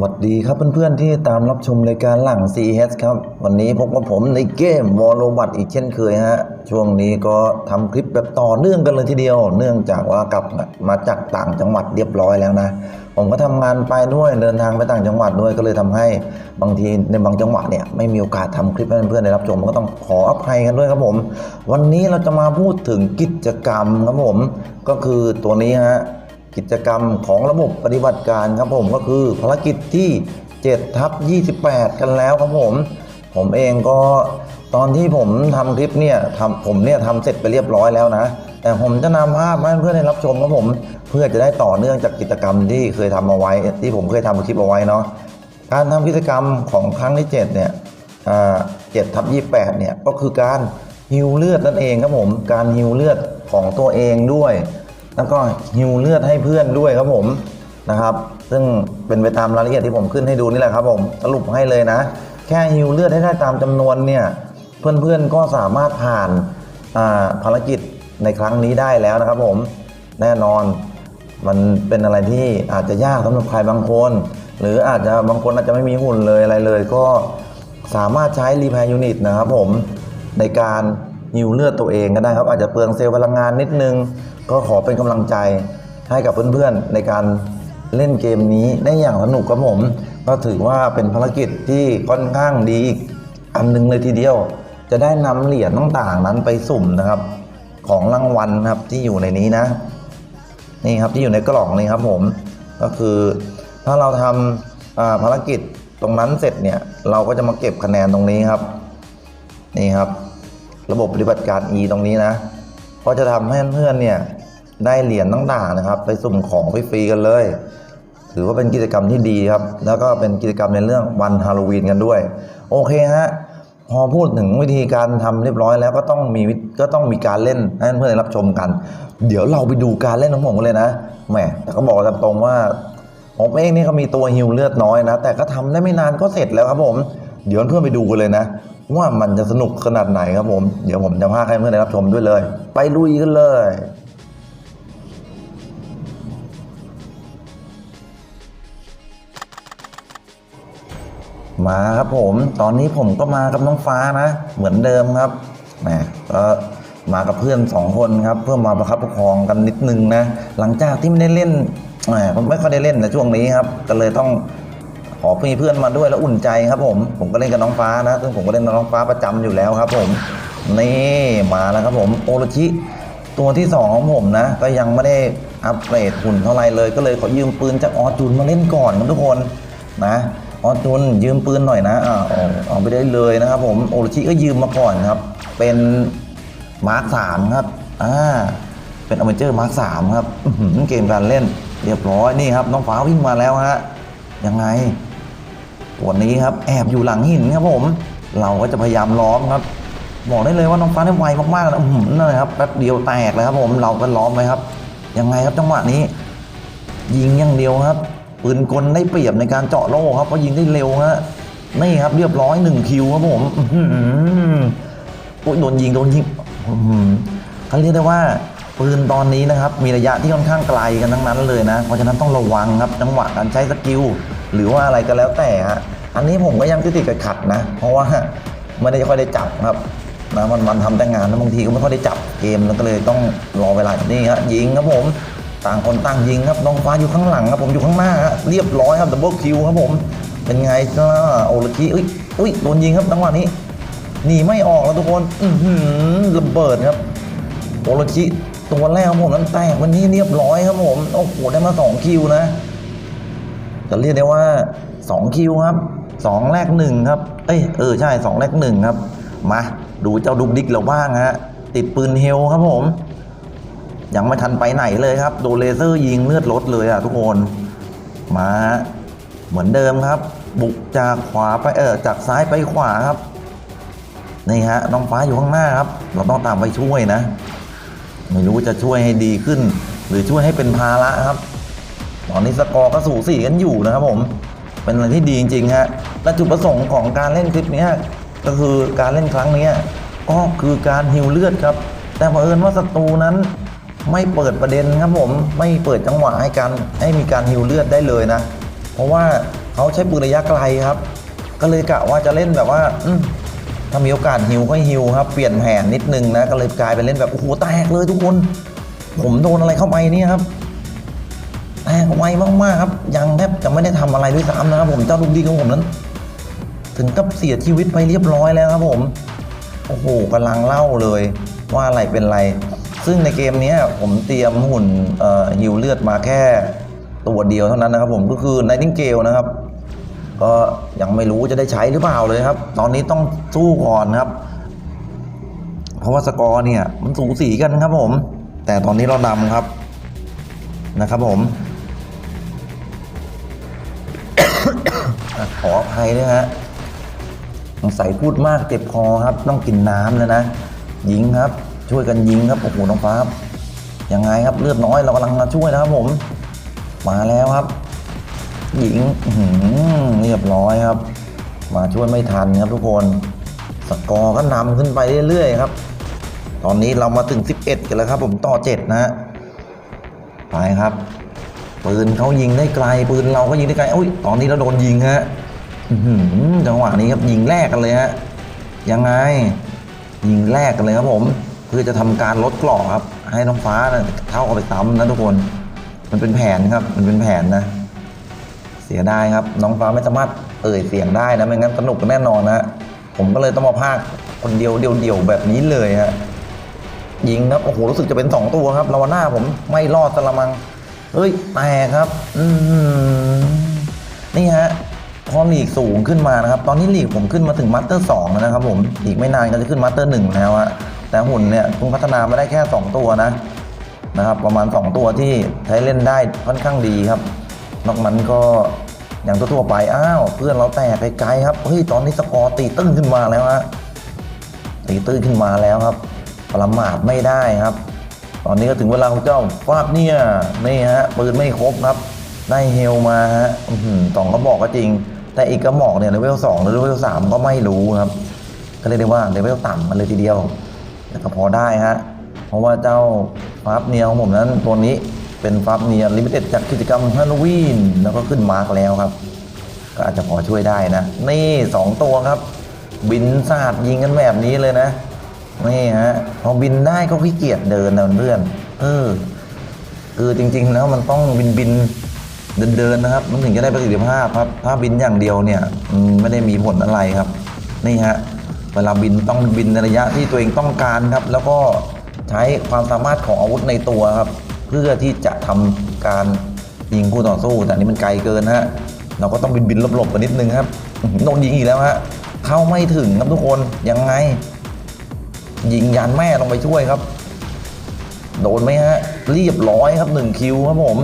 สวัสดีครับเพื่อนๆที่ตามรับชมรายการหลัง CES ครับ วันนี้พบกับผมในเกมวอลโลบัตอีกเช่นเคยฮะ ช่วงนี้ก็ทำคลิปแบบต่อเนื่องกันเลยทีเดียว เนื่องจากว่ากลับมาจากต่างจังหวัดเรียบร้อยแล้วนะ ผมก็ทำงานไปด้วยเดินทางไปต่างจังหวัดด้วยก็เลยทำให้บางทีในบางจังหวัดเนี่ยไม่มีโอกาสทำคลิปให้เพื่อนๆได้รับชมก็ต้องขออภัยกันด้วยครับผม วันนี้เราจะมาพูดถึงกิจกรรมครับผม ก็คือตัวนี้ฮะ กิจกรรมของระบบปฏิบัติการครับผมก็คือภารกิจที่7ทับ28 กันแล้วครับผม ผมเองก็ตอนที่ผมทำคลิปเนี่ยทำผมเนี่ยทำเสร็จไปเรียบร้อยแล้วนะ แต่ผมจะนำภาพมาให้เพื่อนได้รับชมครับผม เพื่อจะได้ต่อเนื่องจากกิจกรรมที่เคยทำเอาไว้ ที่ผมเคยทำคลิปเอาไว้เนาะการทำกิจกรรมของครั้งที่7เนี่ยเจ็ดทับยี่แปดเนี่ยก็คือการฮิวเลือดนั่นเองครับผม การฮิวเลือดของตัวเองด้วย แล้วก็ฮิวเลือดให้เพื่อนด้วยครับผมนะครับ ซึ่งเป็นไปตามรายละเอียดที่ผมขึ้นให้ดูนี่แหละครับผมสรุปให้เลยนะ แค่ฮิวเลือดให้ได้ตามจำนวนเนี่ยเพื่อนๆก็สามารถผ่านาภารกิจในครั้งนี้ได้แล้วนะครับผมแน่นอนมันเป็นอะไรที่อาจจะยากสำหรับใครบางคน หรืออาจจะบางคนอาจจะไม่มีหุ่นเลยอะไรเลย ก็สามารถใช้รีแพร์ยูนิตนะครับผมในการฮิวเลือดตัวเองก็ได้ครับ อาจจะเปลืองเซลล์พลังงานนิดนึง ก็ขอเป็นกำลังใจให้กับเพื่อนๆในการเล่นเกมนี้ได้อย่างสนุกครับผม ก็ถือว่าเป็นภารกิจที่ค่อนข้างดีอีกอันหนึงเลยทีเดียว จะได้นำเหรียญต่างๆนั้นไปสุ่มนะครับ ของรางวัลครับที่อยู่ในนี้นะ นี่ครับที่อยู่ในกล่องนี้ครับผม ก็คือถ้าเราทำภารกิจตรงนั้นเสร็จเนี่ยเราก็จะมาเก็บคะแนนตรงนี้ครับ นี่ครับ ระบบปฏิบัติการ E ตรงนี้นะ ก็จะทำให้เพื่อนเนี่ยได้เหรียญต่างๆนะครับ ไปสุ่มของฟรีๆกันเลย ถือว่าเป็นกิจกรรมที่ดีครับ แล้วก็เป็นกิจกรรมในเรื่องวันฮาโลวีนกันด้วย โอเคฮะพอพูดถึงวิธีการทำเรียบร้อยแล้วก็ต้องมีก็ต้องมีการเล่นให้เพื่อนๆรับชมกัน เดี๋ยวเราไปดูการเล่นของผมกันเลยนะแหมแต่ก็บอกตามตรงว่าผมเองนี่ก็มีตัวฮิวเลือดน้อยนะ แต่ก็ทำได้ไม่นานก็เสร็จแล้วครับผม เดี๋ยวเพื่อนไปดูกันเลยนะ ว่ามันจะสนุกขนาดไหนครับผม เดี๋ยวผมจะพาให้เพื่อนได้รับชมด้วยเลย ไปลุยกันเลยมาครับผม ตอนนี้ผมก็มากับน้องฟ้านะ เหมือนเดิมครับแหมก็มากับเพื่อนสองคนครับ เพื่อมาประคับประคองกันนิดนึงนะ หลังจากที่ไม่ได้เล่นแหมไม่ค่อยได้เล่นในช่วงนี้ครับ ก็เลยต้อง ขอมีเพื่อนมาด้วยแล้วอุ่นใจครับผม ผมก็เล่นกับน้องฟ้านะ ซึ่งผมก็เล่นกับน้องฟ้าประจำอยู่แล้วครับ ผม นี่มาแล้วครับผมโอโรชิตัวที่สองของผมนะ ก็ยังไม่ได้อัปเกรดหุ่นเท่าไรเลย ก็เลยขอยืมปืนจากออจูนมาเล่นก่อนครับทุกคนนะออจูนยืมปืนหน่อยนะอ่าเอาเอาไปได้เลยนะครับ ผมโอรชิก็ยืมมาก่อนครับ เป็นมาร์คสามครับอ่าเป็นอเวนเจอร์มาร์คสามครับเกมการเล่นเรียบร้อยนี่ครับน้องฟ้าวิ่งมาแล้วฮะยังไง วันนี้ครับแอบอยู่หลังหินครับผม เราก็จะพยายามล้อมครับบอกได้เลยว่าน้องฟ้าได้ไวมากๆนะอื้อหือนั่นเลยครับแป๊บเดียวแตกเลยครับผมเราก็ล้อมไว้ครับยังไงครับจังหวะนี้ ยิงอย่างเดียวครับปืนกลได้เปรียบในการเจาะโล่ครับเพราะยิงได้เร็วฮะนี่ครับเรียบร้อยหนึ่งคิวครับผมอื้อหือโอ้ยโดนยิงโดนยิงเขาเรียกได้ว่าปืนตอนนี้นะครับ มีระยะที่ค่อนข้างไกลกันทั้งนั้นเลยนะ เพราะฉะนั้นต้องระวังครับจังหวะการใช้สกิล หรือว่าอะไรก็แล้วแต่ฮะอันนี้ผมก็ยังติดๆขัดนะ เพราะว่าไม่ได้ค่อยได้จับครับนะมันมันทำแต่งานแล้วบางทีก็ไม่ค่อยได้จับเกมแล้วก็เลยต้องรอเวลานี่ฮะยิงครับผมต่างคนต่างยิงครับน้องฟ้าอยู่ข้างหลังครับผมอยู่ข้างหน้าเรียบร้อยครับดับเบิลคิวครับผมเป็นไงจ้าโอลกิอุ้ยอุ้ยโดนยิงครับจังหวะนี้หนีไม่ออกแล้วทุกคนอืระเบิดครับโอโรชิตัวแรกของผมนั้นแตกวันนี้เรียบร้อยครับผมโอ้โหได้มาสองคิวนะ จะเรียกได้ว่า 2 คิวครับ 2 แรกหนึ่งครับ เอ้ยเออใช่ 2 แรกหนึ่งครับ มาดูเจ้าดุกดิกเราบ้างฮะติดปืนเฮลครับผม ยังไม่ทันไปไหนเลยครับ โดนเลเซอร์ยิงเลือดลดเลยอะทุกคน มาเหมือนเดิมครับ บุกจากขวาไปเออจากซ้ายไปขวาครับนี่ฮะน้องฟ้าอยู่ข้างหน้าครับ เราต้องตามไปช่วยนะ ไม่รู้จะช่วยให้ดีขึ้น หรือช่วยให้เป็นภาระครับ ตอนนี้สกอร์ก็สูสีกันอยู่นะครับผม เป็นอะไรที่ดีจริงๆฮะ และจุดประสงค์ของการเล่นคลิปนี้ก็คือการเล่นครั้งนี้ก็คือการฮิวเลือดครับ แต่เผอิญว่าศัตรูนั้นไม่เปิดประเด็นครับผม ไม่เปิดจังหวะให้การให้มีการฮิวเลือดได้เลยนะ เพราะว่าเขาใช้ปืนระยะไกลครับ ก็เลยกะว่าจะเล่นแบบว่าถ้ามีโอกาสฮิวก็ฮิวครับ เปลี่ยนแผนนิดนึงนะ ก็เลยกลายเป็นเล่นแบบโอ้โหแตกเลยทุกคน ผมโดนอะไรเข้าไปเนี่ยครับ แตกไวมากๆครับ ยังแทบจะไม่ได้ทำอะไรด้วยซ้ำนะครับผมเจ้าลูกดีของผมนั้น ถึงกับเสียชีวิตไปเรียบร้อยแล้วครับผม โอ้โหกำลังเล่าเลย ว่าอะไรเป็นไร ซึ่งในเกมนี้ผมเตรียมหุ่นเอ่อฮิวเลือดมาแค่ตัวเดียวเท่านั้นนะครับผมก็คือไนติงเกลนะครับ ก็ยังไม่รู้จะได้ใช้หรือเปล่าเลยครับ ตอนนี้ต้องสู้ก่อนครับ เพราะว่าสกอร์เนี่ยมันสูสีกันครับผม แต่ตอนนี้เรานำครับนะครับผม อะขออภัยด้วยฮะสงสัยพูดมากเจ็บคอครับ ต้องกินน้ำเลยนะยิงครับ ช่วยกันยิงครับโอ้โหน้องฟ้าครับยังไงครับเลือดน้อยเรากำลังมาช่วยนะครับผม มาแล้วครับ หญิงอื้อหือเรียบร้อยครับ มาช่วยไม่ทันครับทุกคนสกอร์ก็นำขึ้นไปเรื่อยๆครับ ตอนนี้เรามาถึง 11 กันแล้วครับ ผมต่อ 7 นะฮะไปครับ ปืนเขายิงได้ไกลปืนเราก็ยิงได้ไกลอุ้ยตอนนี้เราโดนยิงฮะจังหวะนี้ครับยิงแรกกันเลยฮะยังไง ยิงแรกกันเลยครับผม เพื่อจะทำการลดกรอบครับ ให้น้องฟ้านะเข้าเอาไปซ้ำนะทุกคน มันเป็นแผนครับ มันเป็นแผนนะ เสียดายครับ น้องฟ้าไม่สามารถเอ่ยเสียงได้นะไม่งั้นสนุกแน่นอนนะผมก็เลยต้องมาพากคนเดียวเดียวๆแบบนี้เลยฮะยิงครับโอ้โหรู้สึกจะเป็นสองตัวครับลาวาน่าผมไม่รอดสละมัง เฮ้ยแตกครับอืมนี่ฮะพอหลีกสูงขึ้นมานะครับ ตอนนี้หลีกผมขึ้นมาถึงมาสเตอร์สองแล้วนะครับผมอีกไม่นานก็จะขึ้นมาสเตอร์หนึ่งแล้วฮะแต่หุ่นเนี่ยเพิ่งพัฒนามาได้แค่สองตัวนะนะครับ ประมาณ 2 ตัวที่ใช้เล่นได้ค่อนข้างดีครับ นอกนั้นก็อย่างทั่วไปอ้าวเพื่อนเราแตกไกลๆครับเฮ้ยตอนนี้สกอร์ตีตื้นขึ้นมาแล้วฮะตีตื้นขึ้นมาแล้วครับ ประมาทไม่ได้ครับ อนนี้ก็ถึงเวลาของเจ้าฟาดเนี่ยนี่ฮะปืนไม่ครบครับ ได้เฮลมาฮะอื้อหือสองกระบอกก็จริง แต่อีกกระบอกเนี่ยเลเวลสองหรือเลเวลสามก็ไม่รู้ครับ ก็เรียกได้ว่าเลเวลต่ำมันเลยทีเดียวแต่ก็พอได้ฮะเพราะว่าเจ้าฟาบเนียของผมนั้นตัวนี้เป็นฟาบเนียลิมิเต็ดจากกิจกรรมฮาโลวีนแล้วก็ขึ้นมาร์กแล้วครับ ก็อาจจะพอช่วยได้นะ นี่สองตัวครับ บินสาดยิงกันแบบนี้เลยนะ นี่ฮะพอบินได้ก็ขี้เกียจเดินนะเพื่อนเออคือจริง ๆ แล้วมันต้องบินบินเดินเดินนะครับ มันถึงจะได้ประสิทธิภาพครับถ้าบินอย่างเดียวเนี่ยมไม่ได้มีผลอะไรครับนี่ฮะเวลาบินต้องบินในระยะที่ตัวเองต้องการครับ แล้วก็ใช้ความสามารถของอาวุธในตัวครับ เพื่อที่จะทำการยิงคู่ต่อสู้ แต่อันนี้มันไกลเกินฮะเราก็ต้องบินบินหลบๆไปนิดนึงครับโดนยิงอีกแล้วฮะเข้าไม่ถึงครับทุกคนยังไง ยิงยานแม่ลงไปช่วยครับ โดนไหมฮะเรียบร้อยครับหนึ่งคิวครับผม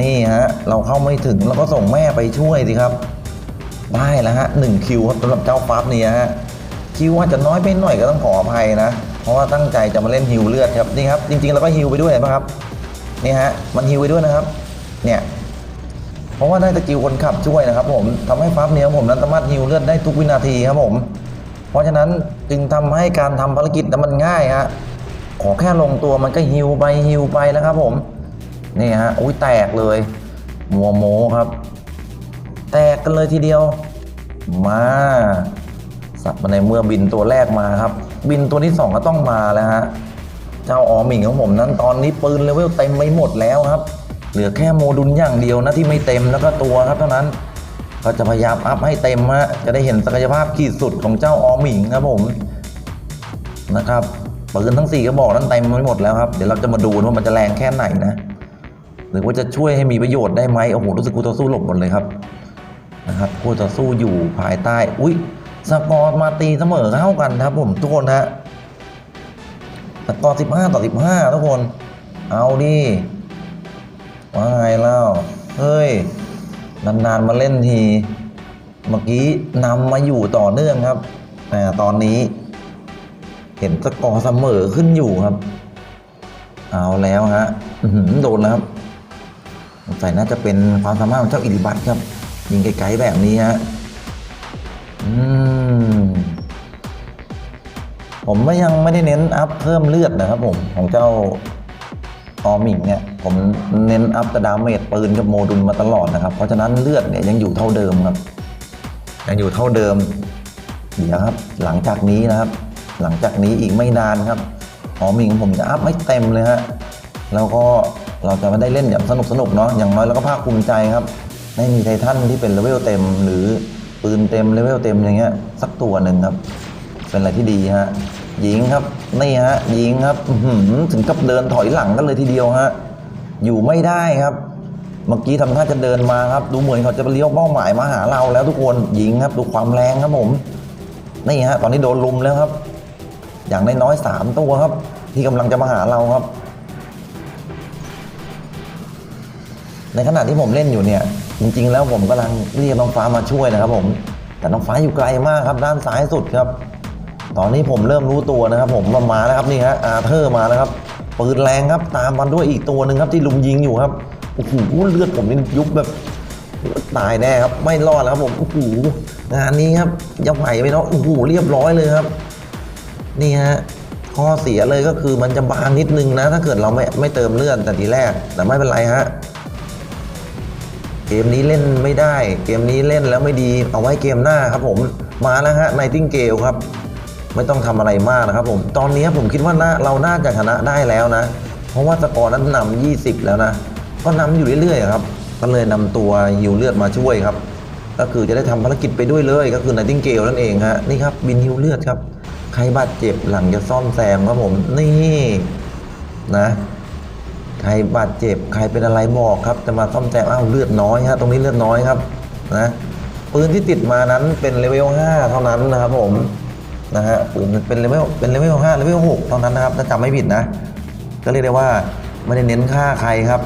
นี่ฮะเราเข้าไม่ถึงเราก็ส่งแม่ไปช่วยสิครับ ได้แล้วฮะหนึ่งคิวครับสำหรับเจ้าฟาบเนี่ยฮะคิวอาจจะน้อยไปหน่อยก็ต้องขออภัยนะ เพราะว่าตั้งใจจะมาเล่นฮิวเลือดครับนี่ครับจริงๆเราก็ฮิวไปด้วยนะครับนี่ฮะมันฮิวไปด้วยนะครับ เนี่ยเพราะว่าได้สกิลคนขับช่วยนะครับ ผมทำให้ฟาบเนี่ยผมนั้นสามารถฮิวเลือดได้ทุกวินาทีครับผม เพราะฉะนั้นจึงทำให้การทำภารกิจนั้นมันง่ายฮะขอแค่ลงตัวมันก็ฮิวไปฮิวไปแล้วครับผมนี่ฮะอุ้ยแตกเลยมัวโมครับ แตกกันเลยทีเดียว มาสับมาในเมื่อบินตัวแรกมาครับ บินตัวที่สองก็ต้องมาแล้วฮะเจ้าออมิงของผมนั้นตอนนี้ปืนเลเวลเต็มไปหมดแล้วครับ เหลือแค่โมดุลอย่างเดียวนะที่ไม่เต็มแล้วก็ตัวครับเท่านั้น ก็จะพยายามอัพให้เต็มฮะจะได้เห็นศักยภาพขีดสุดของเจ้าออหมิงครับผมนะครับปืนทั้งสี่กระบอกนั้นเต็มไปหมดแล้วครับเดี๋ยวเราจะมาดูว่ามันจะแรงแค่ไหนนะหรือว่าจะช่วยให้มีประโยชน์ได้ไหมโอ้โหรู้สึกกูต่อสู้หลบหมดเลยครับนะครับกูต่อสู้อยู่ภายใต้อุ้ยสกอร์มาตีเสมอเข้ากันครับผมทุกคนฮะสกอร์15 ต่อ 15 ทุกคน เอาดิว่าไงเล่าเฮ้ย นานๆมาเล่นที เมื่อกี้นำมาอยู่ต่อเนื่องครับแต่ตอนนี้ เห็นสกอร์เสมอขึ้นอยู่ครับ เอาแล้วฮะโดนแล้วครับสงสัยน่าจะเป็นความสามารถของเจ้าอิริบัตครับ ยิงไกลๆแบบนี้ฮะอืมผมไม่ยังไม่ได้เน้นอัพเพิ่มเลือดนะครับผมของเจ้า ออมิงเนี่ยผมเน้นอัพดาเมจปืนกับโมดุลมาตลอดนะครับ เพราะฉะนั้นเลือดเนี่ยยังอยู่เท่าเดิมครับ ยังอยู่เท่าเดิมเดี๋ยวครับ หลังจากนี้นะครับ หลังจากนี้อีกไม่นานครับออมิงผมจะอัพไม่เต็มเลยฮะแล้วก็เราจะม่ได้เล่นอย่างสนุกสนุกเนาะอย่างน้อยเราก็ภาคภูมิใจครับไม่มีไททันที่เป็นเลเวลเต็ม หรือปืนเต็มเลเวลเต็มอย่างเงี้ยสักตัวหนึ่งครับ เป็นอะไรที่ดีฮะยิงครับ นี่ฮะยิงครับถึงกับเดินถอยหลังกันเลยทีเดียวฮะอยู่ไม่ได้ครับ เมื่อกี้ทำท่าจะเดินมาครับ ดูเหมือนเขาจะเลี้ยวเป้าหมายมาหาเราแล้วทุกคนยิงครับดูความแรงครับผมนี่ฮะตอนนี้โดนลุมแล้วครับ อย่างน้อยๆสามตัวครับ ที่กำลังจะมาหาเราครับ ในขณะที่ผมเล่นอยู่เนี่ย จริง ๆ แล้วผมกำลังเรียกน้องฟ้ามาช่วยนะครับผม แต่น้องฟ้าอยู่ไกลมากครับ ด้านซ้ายสุดครับ ตอนนี้ผมเริ่มรู้ตัวนะครับ ผมมามาแล้วครับนี่ฮะอาเธอร์มาแล้วครับปืนแรงครับตามมาด้วยอีกตัวหนึ่งครับที่ลุมยิงอยู่ครับโอ้โหเลือดผมนี่ยุบแบบตายแน่ครับไม่รอดแล้วครับผมโอ้โหงานนี้ครับยังไหวไหมเนาะโอ้โหเรียบร้อยเลยครับ นี่ฮะข้อเสียเลยก็คือมันจะบางนิดนึงนะ ถ้าเกิดเราไม่ไม่เติมเลือดแต่ทีแรก แต่ไม่เป็นไรฮะเกมนี้เล่นไม่ได้ เกมนี้เล่นแล้วไม่ดีเอาไว้เกมหน้าครับผมมาแล้วฮะไนติงเกลครับ ไม่ต้องทำอะไรมากนะครับผม ตอนนี้ผมคิดว่าเราน่าจะชนะได้แล้วนะ เพราะว่าสกอร์นั้นนำ20 แล้วนะ ก็นำอยู่เรื่อยๆครับ ก็เลยนำตัวฮิวเลือดมาช่วยครับ ก็คือจะได้ทำภารกิจไปด้วยเลย ก็คือไนติงเกลนั่นเองฮะ นี่ครับบินฮิวเลือดครับ ใครบาดเจ็บหลังจะซ่อมแซมครับผม นี่นะ ใครบาดเจ็บใครเป็นอะไรบอกครับ จะมาซ่อมแซมอ้าวเลือดน้อยฮะ ตรงนี้เลือดน้อยครับ นะ ปืนที่ติดมานั้นเป็นเลเวล 5 เท่านั้นนะครับผม นะฮะปืนเป็นเลเวลเป็นเลเวล5เลเวล6เท่านั้นนะครับถ้าจำไม่ผิดนะ ก็เรียกได้ว่าไม่ได้เน้นฆ่าใครครับ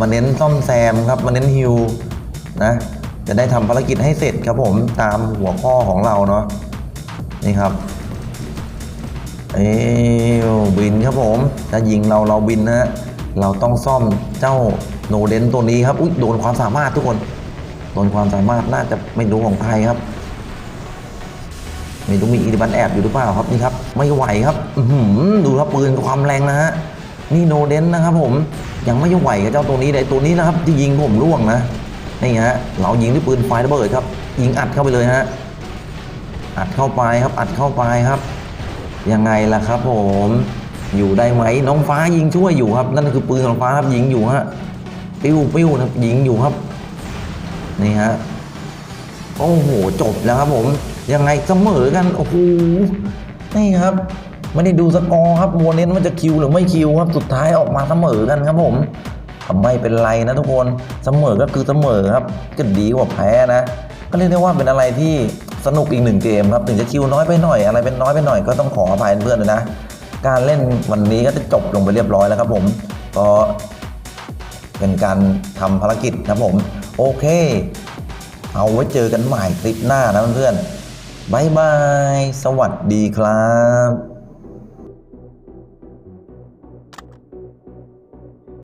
มาเน้นซ่อมแซมครับมาเน้นฮิวนะจะได้ทำภารกิจให้เสร็จครับผมตามหัวข้อของเราเนาะนี่ครับเอ้บินครับผมถ้ายิงเราเราบินนะฮะเราต้องซ่อมเจ้าโนเดนตัวนี้ครับอุ้ยโดนความสามารถทุกคนโดนความสามารถน่าจะไม่รู้ของใครครับ ไม่รู้มีอีดิบันแอบอยู่หรือเปล่าครับนี่ครับ ไม่ไหวครับอืดูครับปืนความแรงนะฮะนี่โนเดนนะครับผมยังไม่ไหวกับเจ้าตัวนี้เลยตัวนี้นะครับที่ยิงผมร่วงนะนี่ฮะเรายิงด้วยปืนไฟระเบิดครับ ยิงอัดเข้าไปเลยฮะอัดเข้าไปครับ อัดเข้าไปครับ ยังไงล่ะครับ ผมอยู่ได้ไหมน้องฟ้ายิงช่วยอยู่ครับ นั่นคือปืนของฟ้าครับยิงอยู่ฮะปิ้วปิ้วนะยิงอยู่ครับนี่ฮะโอ้โหจบแล้วครับผม ยังไงเสมอกันโอ้โหนี่ครับไม่ได้ดูสกอร์ครับมัวเน้นว่าจะคิวหรือไม่คิวครับสุดท้ายออกมาเสมอกันครับผมไม่เป็นไรนะทุกคนเสมอก็คือเสมอครับก็ดีกว่าแพ้นะ ก็เรียกได้ว่าเป็นอะไรที่สนุกอีกหนึ่งเกมครับถึงจะคิวน้อยไปหน่อยอะไรเป็นน้อยไปหน่อยก็ต้องขออภัยเพื่อนด้วยนะ การเล่นวันนี้ก็จะจบลงไปเรียบร้อยแล้วครับผมก็เป็นการทำภารกิจครับผม โอเค เอาไว้เจอกันใหม่คลิปหน้านะเพื่อนๆ บายบาย สวัสดีครับ